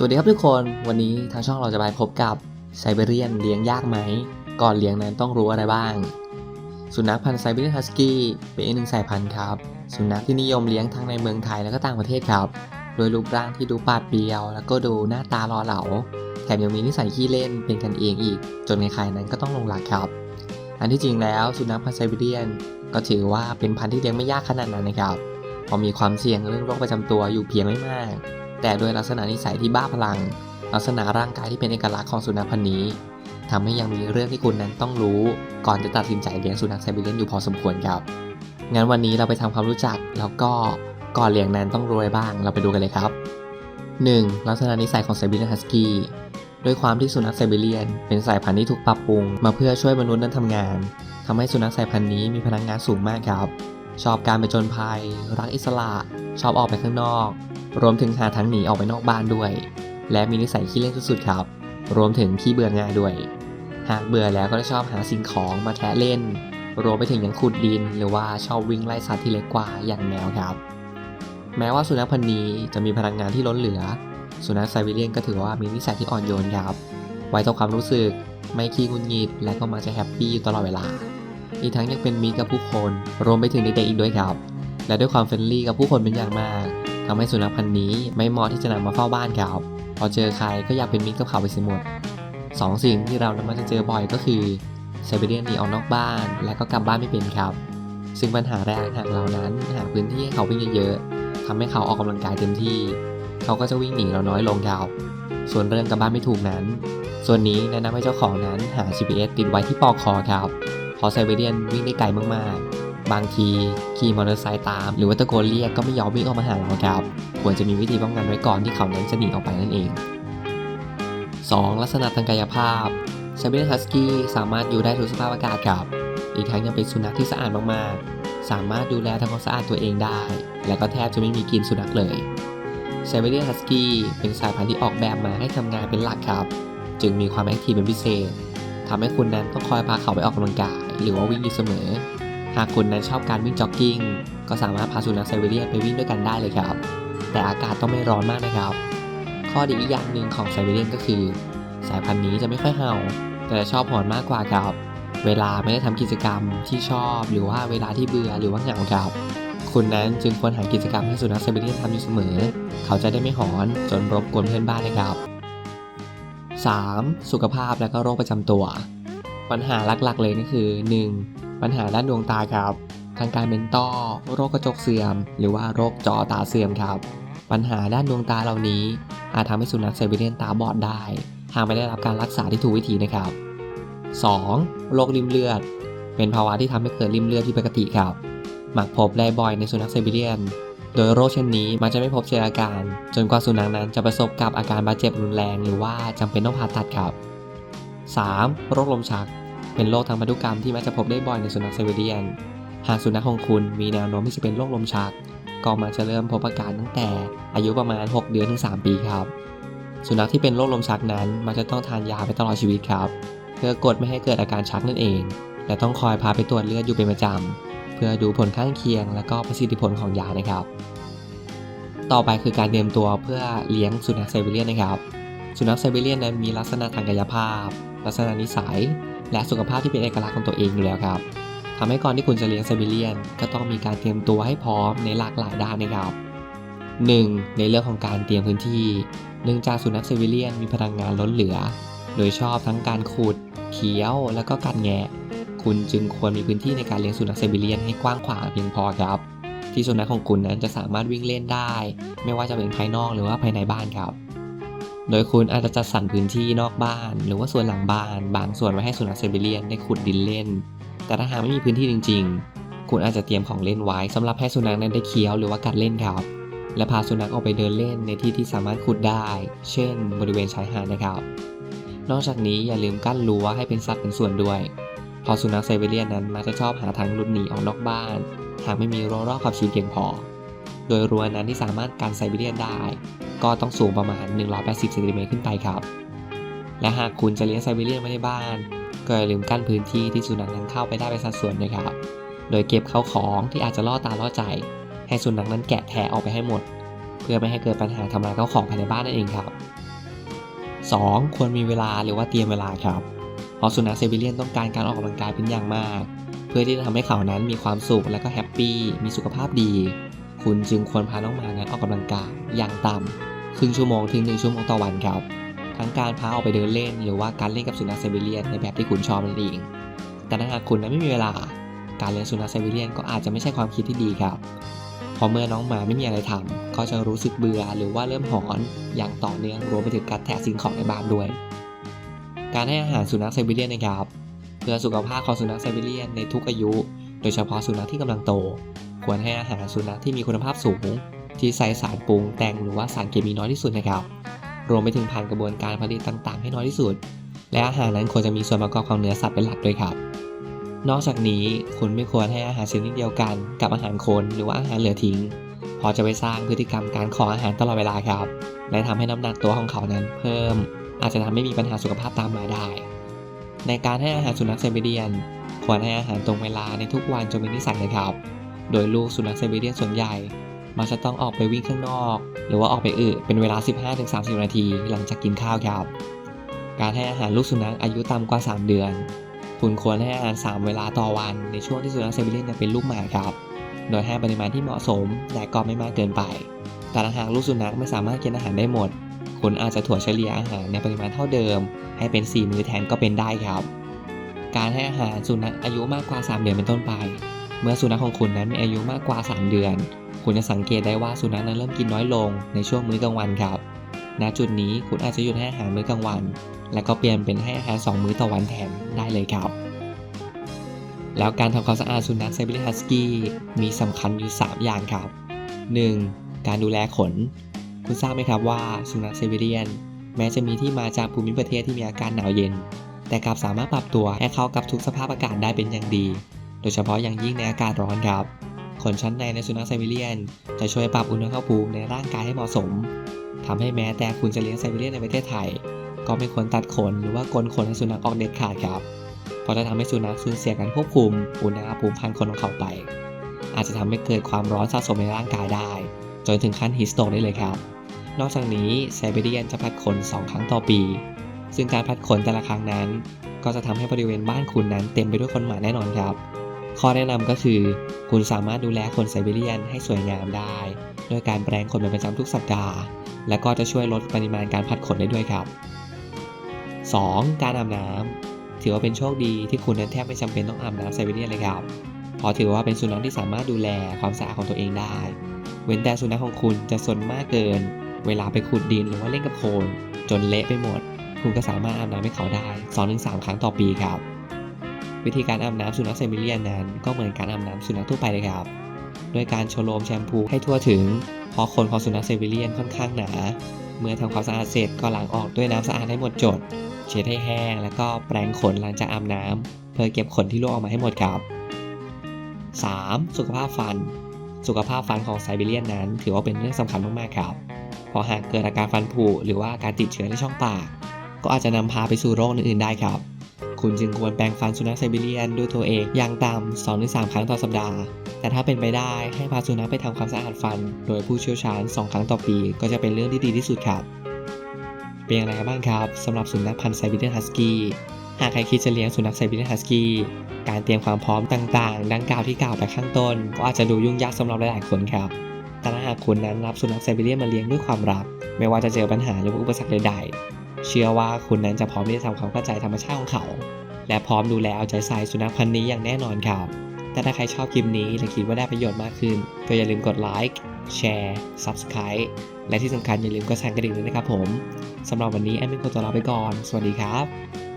สวัสดีครับทุกคนวันนี้ทางช่องเราจะไปพบกับไซเบเรียนเลี้ยงยากไหม ก่อนเลี้ยงนั้นต้องรู้อะไรบ้าง สุนัขพันธุ์ไซเบเรียนฮัสกี้เป็นอีกหนึ่งสายพันธุ์ครับ สุนัขที่นิยมเลี้ยงทั้งในเมืองไทยและก็ต่างประเทศครับ โดยรูปร่างที่ดูปาดเปรียว แล้วก็ดูหน้าตาหล่อเหลา แถมยังมีนิสัยขี้เล่นเป็นกันเองอีก จนใครๆนั้นก็ต้องลงหลักครับ อันที่จริงแล้วสุนัขพันธุ์ไซเบเรียน ก็ถือว่าเป็นพันธุ์ที่เลี้ยงไม่ยากขนาดนั้นนะครับพอมีความเสี่ยงเรื่องโรคประจำตัวอยู่เพียงไม่มาก แต่ด้วยลักษณะนิสัยที่บ้าพลัง ลักษณะร่างกายที่เป็นเอกลักษณ์ของสุนัขพันธุ์นี้ทำให้ยังมีเรื่องที่คุณนั้นต้องรู้ ก่อนจะตัดสินใจเลี้ยงสุนัขไซบีเรียนอยู่พอสมควรครับงั้นวันนี้เราไปทำความรู้จักแล้วก็ก่อนเลี้ยงนั้นต้องรู้อะไรบ้างเราไปดูกันเลยครับ 1. ลักษณะนิสัยของไซบีเรียนฮัสกี้ด้วยความที่สุนัขไซบีเรียน เป็นสายพันธุ์ที่ถูกปรับปรุง มาเพื่อช่วยมนุษย์นั้นทำงานทำให้สุนัขสายพันธุ์นี้มีพลังงานสูงมากครับ ชอบการไปจนภัย รักอิสระ ชอบออกไปข้างนอก รวมถึงหาทางหนีออกไปนอกบ้านด้วย และมีนิสัยขี้เล่นสุดๆครับ รวมถึงขี้เบื่อง่ายด้วย หากเบื่อแล้วก็จะชอบหาสิ่งของมาแทะเล่น รวมไปถึงยังขุดดิน หรือว่าชอบวิ่งไล่สัตว์ที่เล็กกว่าอย่างแมวครับ แม้ว่าสุนัขพันธุ์นี้จะมีพลังงานที่ล้นเหลือ สุนัขไซบีเรียนก็ถือว่ามีนิสัยที่อ่อนโยนครับ ไว้ต่อความรู้สึก ไม่ขี้งุนงิด และก็มักจะแฮปปี้อยู่ตลอดเวลา อีกทั้งยังเป็นมิตรกับผู้คน รวมไปถึงเด็กๆอีกด้วยครับ และด้วยความเฟรนลี่กับผู้คนเป็นอย่างมาก ทำให้สุนัขพันธุ์นี้ไม่เหมาะที่จะนำมาเฝ้าบ้านครับพอเจอใครก็อยากเป็นมิตรกับเขาไปเสียหมดสองสิ่งที่เรานำมาจะเจอบ่อยก็คือไซบีเรียนหนีออกนอกบ้าน และก็กลับบ้านไม่เป็นครับ ซึ่งปัญหาแรกหากเรานั้นหาพื้นที่ให้เขาวิ่งเยอะๆทำให้เขาออกกำลังกายเต็มที่ เขาก็จะวิ่งหนีเราน้อยลงครับ ส่วนเรื่องกลับบ้านไม่ถูกนั้น ส่วนนี้แนะนำให้เจ้าของนั้นหา GPS ติดไว้ที่ปลอกคอครับเพราะไซบีเรียนวิ่งได้ไกลมากๆ บางทีขี่มอเตอร์ไซค์ตาม หรือว่าตะโกนเรียกก็ไม่ยอมวิ่งออกมาหาเราครับ ควรจะมีวิธีป้องกันไว้ก่อนที่เขานั้นจะหนีออกไปนั่นเอง 2. ลักษณะทางกายภาพไซบีเรียนฮัสกี้สามารถอยู่ได้ทุกสภาพอากาศครับ อีกทั้งยังเป็นสุนัขที่สะอาดมากๆ สามารถดูแลทำความสะอาดตัวเองได้ และก็แทบจะไม่มีกลิ่นสุนัขเลยไซบีเรียนฮัสกี้เป็นสายพันธุ์ที่ออกแบบมาให้ทำงานเป็นหลักครับ จึงมีความแอคทีฟเป็นพิเศษทำให้คุณนั้นต้องคอยพาเขาไปออกกำลังกาย หรือว่าวิ่งอยู่เสมอ หากคุณนั้นชอบการวิ่งจ็อกกิ้ง ก็สามารถพาสุนัขไซบีเรียนไปวิ่งด้วยกันได้เลยครับ แต่อากาศต้องไม่ร้อนมากนะครับ ข้อดีอีกอย่างหนึ่งของไซบีเรียนก็คือ สายพันธุ์นี้จะไม่ค่อยเห่า แต่ชอบหอนมากกว่าครับ เวลาไม่ได้ทำกิจกรรมที่ชอบหรือว่าเวลาที่เบื่อหรือว่าเหงาครับคุณนั้นจึงควรหากิจกรรมให้สุนัขไซบีเรียนทำอยู่เสมอ เขาจะได้ไม่หอนจนรบกวนเพื่อนบ้านนะครับ 3. สุขภาพและก็โรคประจำตัว ปัญหาหลักๆเลยก็คือ 1. ปัญหาด้านดวงตาครับ ทางการเป็นต้อโรคกระจกเสื่อม หรือว่าโรคจอตาเสื่อมครับ ปัญหาด้านดวงตาเหล่านี้ อาจทำให้สุนัขไซบีเรียนตาบอดได้ หากไม่ได้รับการรักษาที่ถูกวิธีนะครับ 2. โรคริ่มเลือด เป็นภาวะที่ทำให้เกิดริ่มเลือดที่ปกติครับ มักพบได้บ่อยในสุนัขไซบีเรียนโดยโรคเช่นนี้มันจะไม่พบเชื้ออาการ จนกว่าสุนัขนั้นจะประสบกับอาการบาดเจ็บรุนแรง หรือว่าจำเป็นต้องผ่าตัดครับ 3. โรคลมชัก เป็นโรคทางพันธุกรรมที่มักจะพบได้บ่อยในสุนัขไซบีเรียน หากสุนัขของคุณมีแนวโน้มที่จะเป็นโรคลมชัก ก็มักจะเริ่มพบอาการตั้งแต่ อายุประมาณ 6 เดือนถึง 3 ปีครับ สุนัขที่เป็นโรคลมชักนั้นมักจะต้องทานยาไปตลอดชีวิตครับ เพื่อกดไม่ให้เกิดอาการชักนั่นเอง และต้องคอยพาไปตรวจเลือดอยู่เป็นประจำ เพื่อดูผลข้างเคียง และก็ประสิทธิผลของยานะครับ ต่อไปคือการเตรียมตัวเพื่อเลี้ยงสุนัขไซบีเรียนนะครับ สุนัขไซบีเรียนนั้นมีลักษณะทางกายภาพ ลักษณะนิสัย และสุขภาพที่เป็นเอกลักษณ์ของตัวเองอยู่แล้วครับทำให้ก่อนที่คุณจะเลี้ยงไซบีเรียน ก็ต้องมีการเตรียมตัวให้พร้อมในหลากหลายด้านนะครับ 1. ในเรื่องของการเตรียมพื้นที่ เนื่องจากสุนัขไซบีเรียนมีพลังงานล้นเหลือ โดยชอบทั้งการขุดเคี้ยว แล้วก็การแงะ คุณจึงควรมีพื้นที่ในการเลี้ยงสุนัขไซบีเรียนให้กว้างขวางเพียงพอครับ ที่สุนัขของคุณนั้นจะสามารถวิ่งเล่นได้ ไม่ว่าจะเป็นภายนอกหรือว่าภายในบ้านครับ โดยคุณอาจจะจัดสรรพื้นที่นอกบ้าน หรือว่าส่วนหลังบ้าน บางส่วนไว้ให้สุนัขไซเบเรียนได้ขุดดินเล่น แต่ถ้าหากไม่มีพื้นที่จริง ๆ คุณอาจจะเตรียมของเล่นไว้สำหรับให้สุนัขนั้นได้เคี้ยวหรือว่ากัดเล่นครับและพาสุนัขออกไปเดินเล่นในที่ที่สามารถขุดได้ เช่น บริเวณชายหาดนะครับ นอกจากนี้อย่าลืมกั้นรั้วให้เป็นสัดเป็นส่วนด้วยเพราะสุนัขไซเบเรียนนั้นมักจะชอบหาทางหลุดหนีออกนอกบ้าน หากไม่มีรั้วรอบขอบชิดเพียงพอ โดยรั้วนั้นที่สามารถกันไซเบเรียนได้ ก็ต้องสูงประมาณ 180เซนติเมตรขึ้นไปครับ และหากคุณจะเลี้ยงไซบีเรียนไว้ในบ้าน ก็อย่าลืมกั้นพื้นที่ที่สุนัขนั้นเข้าไปได้เป็นสัดส่วนนะครับ โดยเก็บเข้าของที่อาจจะล่อตาล่อใจ ให้สุนัขนั้นแกะแทะออกไปให้หมด เพื่อไม่ให้เกิดปัญหาทำลายเข้าของภายในบ้านนั่นเองครับ 2. ควรมีเวลาหรือว่าเตรียมเวลาครับเพราะสุนัขไซบีเรียนต้องการการออกกำลังกายเป็นอย่างมาก เพื่อที่จะทำให้เขานั้นมีความสุขและก็แฮปปี้มีสุขภาพดี คุณจึงควรพาน้องหมานั้นออกกำลังกายอย่างต่ำ ครึ่งชั่วโมงถึง1ชั่วโมงต่อวันครับ ทั้งการพาออกไปเดินเล่น หรือว่าการเล่นกับสุนัขไซบีเรียนในแบบที่คุณชอบนั่นเองแต่ถ้าหากคุณนั้นไม่มีเวลา การเลี้ยงสุนัขไซบีเรียนก็อาจจะไม่ใช่ความคิดที่ดีครับพราะเมื่อน้องหมาไม่มีอะไรทำก็จะรู้สึกเบื่อหรือว่าเริ่มหอนอย่างต่อเนื่องรวมไปถึงการแทะสิ่งของในบ้านด้วย การให้อาหารสุนัขไซบีเรียนนะครับ เพื่อสุขภาพของสุนัขไซบีเรียนในทุกอายุ โดยเฉพาะสุนัขที่กำลังโต ควรให้อาหารสุนัขที่มีคุณภาพสูง ที่ใส่สารปรุงแต่งหรือว่าสารเคมีน้อยที่สุดนะครับ รวมไปถึงผ่านกระบวนการผลิตต่างๆ ให้น้อยที่สุด และอาหารนั้นควรจะมีส่วนประกอบของเนื้อสัตว์เป็นหลักด้วยครับ นอกจากนี้คุณไม่ควรให้อาหารชนิดเดียวกันกับอาหารคนหรือว่าอาหารเหลือทิ้งเพอจะไปสร้างพฤติกรรมการขออาหารตลอดเวลาครับ และทำให้น้ำหนักตัวของเขานั้นเพิ่ม อาจจะทำให้มีปัญหาสุขภาพตามมาได้ ในการให้อาหารสุนัขไซบีเรียน ควรให้อาหารตรงเวลาในทุกวันจนเป็นนิสัยนะครับ โดยลูกสุนัขไซบีเรียนส่วนใหญ่ มักจะต้องออกไปวิ่งข้างนอก หรือว่าออกไปอึเป็นเวลา 15-30 นาที หลังจากกินข้าวครับ การให้อาหารลูกสุนัขอายุต่ำกว่า 3 เดือน คุณควรให้อาหาร 3 เวลาต่อวันในช่วงที่สุนัขไซบีเรียนยังเป็นลูกหมาครับ โดยให้ปริมาณที่เหมาะสมแต่ก็ไม่มากเกินไป แต่หากลูกสุนัขไม่สามารถกินอาหารได้หมด คุณอาจจะถั่วเฉลี่ยอาหารในปริมาณเท่าเดิม ให้เป็น 4 มื้อแทนก็เป็นได้ครับ การให้อาหารสุนัขอายุมากกว่า 3 เดือนเป็นต้นไป เมื่อสุนัขของคุณนั้นมีอายุมากกว่า 3 เดือน คุณจะสังเกตได้ว่าสุนัขนั้นเริ่มกินน้อยลงในช่วงมื้อกลางวันครับ ณ จุดนี้คุณอาจจะหยุดให้อาหารมื้อกลางวัน แล้วก็เปลี่ยนเป็นให้อาหาร 2 มื้อต่อวันแทนได้เลยครับ แล้วการทำความสะอาดสุนัขไซบีเรียนฮัสกี้มีสำคัญอยู่ 3 อย่างครับ 1. การดูแลขน คุณทราบไหมครับว่าสุนัขไซบีเรียน แม้จะมีที่มาจากภูมิประเทศที่มีอากาศหนาวเย็น แต่กลับสามารถปรับตัวให้เข้ากับทุกสภาพอากาศได้เป็นอย่างดี โดยเฉพาะอย่างยิ่งในอากาศร้อนครับ ขนชั้นในในสุนัขไซบีเรียน จะช่วยปรับอุณหภูมิในร่างกายให้เหมาะสมทำให้แม้แต่คุณจะเลี้ยงไซบีเรียนในประเทศไทย ก็ไม่ควรตัดขนหรือว่าโกนขนให้สุนัขออกเด็ดขาดครับเพราะจะทำให้สุนัขสูญเสียการควบคุมอุณหภูมิพันขนของเขาไป อาจจะทำให้เกิดความร้อนสะสมในร่างกายได้ จนถึงขั้นฮิสโตรกได้เลยครับ นอกจากนี้ไซบีเรียนจะพัดขน 2 ครั้งต่อปี ซึ่งการพัดขนแต่ละครั้งนั้น ก็จะทำให้บริเวณบ้านคุณนั้นเต็มไปด้วยขนหมาแน่นอนครับ ข้อแนะนำก็คือ คุณสามารถดูแลขนไซบีเรียนให้สวยงามได้ด้วยการแปรงขนเป็นประจำทุกสัปดาห์ และก็จะช่วยลดปริมาณการพัดขนได้ด้วยครับ 2. การอาบน้ำถือว่าเป็นโชคดีที่คุณนั้นแทบไม่จำเป็นต้องอาบน้ำไซบีเรียนเลยครับเพราะถือว่าเป็นสุนัขที่สามารถดูแลความสะอาดของตัวเองได้ เว้นแต่สุนัขของคุณจะสนมากเกิน เวลาไปขุดดินหรือว่าเล่นกับโคลนจนเละไปหมด คุณก็สามารถอาบน้ำให้เขาได้ 2-3 ครั้งต่อปีครับ วิธีการอาบน้ำสุนัขไซบีเรียนนั้น ก็เหมือนการอาบน้ำสุนัขทั่วไปเลยครับ โดยการโชโลมแชมพูให้ทั่วถึง เพราะขนของสุนัขไซบีเรียนค่อนข้างหนา เมื่อทำความสะอาดเสร็จก็ล้างออกด้วยน้ำสะอาดให้หมดจด เช็ดให้แห้ง แล้วก็แปรงขนหลังจากอาบน้ำเพื่อเก็บขนที่ร่วงออกมาให้หมดครับ 3. สุขภาพฟัน สุขภาพฟันของไซบีเรียนนั้น ถือว่าเป็นเรื่องสำคัญมากๆครับ เพราะหากเกิดอาการฟันผุหรือว่าการติดเชื้อในช่องปาก ก็อาจจะนำพาไปสู่โรคอื่นๆได้ครับ คุณจึงควรแปรงฟันสุนัขไซบีเรียนด้วยตัวเองอย่างต่ำ2-3 ครั้งต่อสัปดาห์ แต่ถ้าเป็นไปได้ให้พาสุนัขไปทำความสะอาดฟัน โดยผู้เชี่ยวชาญ 2 ครั้งต่อปี ก็จะเป็นเรื่องที่ดีที่สุดครับ เป็นอย่างไรบ้างครับสำหรับสุนัขพันธุ์ไซบีเรียนฮัสกี้หากใครคิดจะเลี้ยงสุนัขไซบีเรียนฮัสกี้การเตรียมความพร้อมต่างๆ ดังกล่าวที่กล่าวไปข้างต้น ก็อาจจะดูยุ่งยากสำหรับหลายๆคนครับแต่ถ้าหากคุณนั้นรับสุนัขไซบีเรียนมาเลี้ยงด้วยความรัก ไม่ว่าจะเจอปัญหาหรืออุปสรรคใดๆ เชื่อว่าคุณนั้นจะพร้อมที่จะทำความเข้าใจธรรมชาติของเขา และพร้อมดูแลเอาใจใส่สุนัขพันธุ์นี้อย่างแน่นอนครับแต่ถ้าใครชอบคลิปนี้และคิดว่าได้ประโยชน์มากขึ้น ก็อย่าลืมกดไลค์แชร์ Subscribe และที่สำคัญอย่าลืมกดสั่นกระดิ่งด้วยนะครับผมสำหรับวันนี้แอมเป็นคนตัวลาไปก่อน สวัสดีครับ